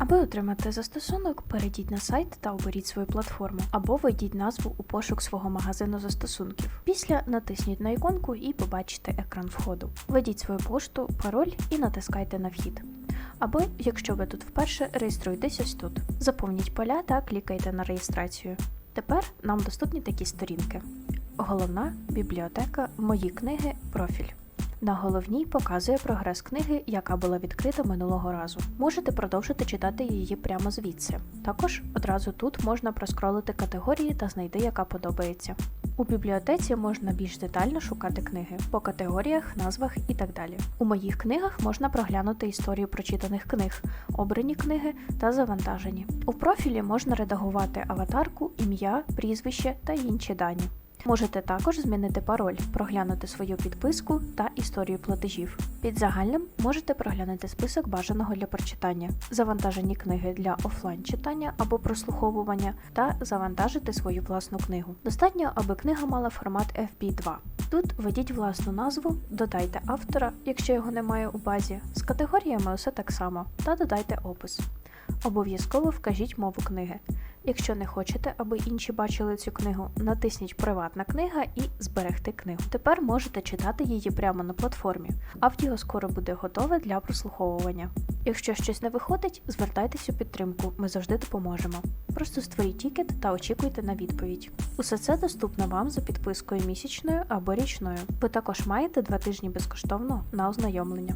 Аби отримати застосунок, перейдіть на сайт та оберіть свою платформу, або введіть назву у пошук свого магазину застосунків. Після натисніть на іконку і побачите екран входу. Введіть свою пошту, пароль і натискайте на вхід. Або, якщо ви тут вперше, реєструйтесь ось тут. Заповніть поля та клікайте на реєстрацію. Тепер нам доступні такі сторінки: головна бібліотека, мої книги, профіль. На головній показує прогрес книги, яка була відкрита минулого разу. Можете продовжити читати її прямо звідси. Також одразу тут можна проскролити категорії та знайти, яка подобається. У бібліотеці можна більш детально шукати книги по категоріях, назвах і так далі. У моїх книгах можна проглянути історію прочитаних книг, обрані книги та завантажені. У профілі можна редагувати аватарку, ім'я, прізвище та інші дані. Можете також змінити пароль, проглянути свою підписку та історію платежів. Під загальним можете проглянути список бажаного для прочитання, завантажені книги для офлайн читання або прослуховування та завантажити свою власну книгу. Достатньо, аби книга мала формат FB2. Тут введіть власну назву, додайте автора, якщо його немає у базі, з категоріями усе так само, та додайте опис. Обов'язково вкажіть мову книги. Якщо не хочете, аби інші бачили цю книгу, натисніть Приватна книга і зберегти книгу. Тепер можете читати її прямо на платформі. Аудіо скоро буде готове для прослуховування. Якщо щось не виходить, звертайтесь у підтримку, ми завжди допоможемо. Просто створіть тікет та очікуйте на відповідь. Усе це доступно вам за підпискою місячною або річною. Ви також маєте два тижні безкоштовно на ознайомлення.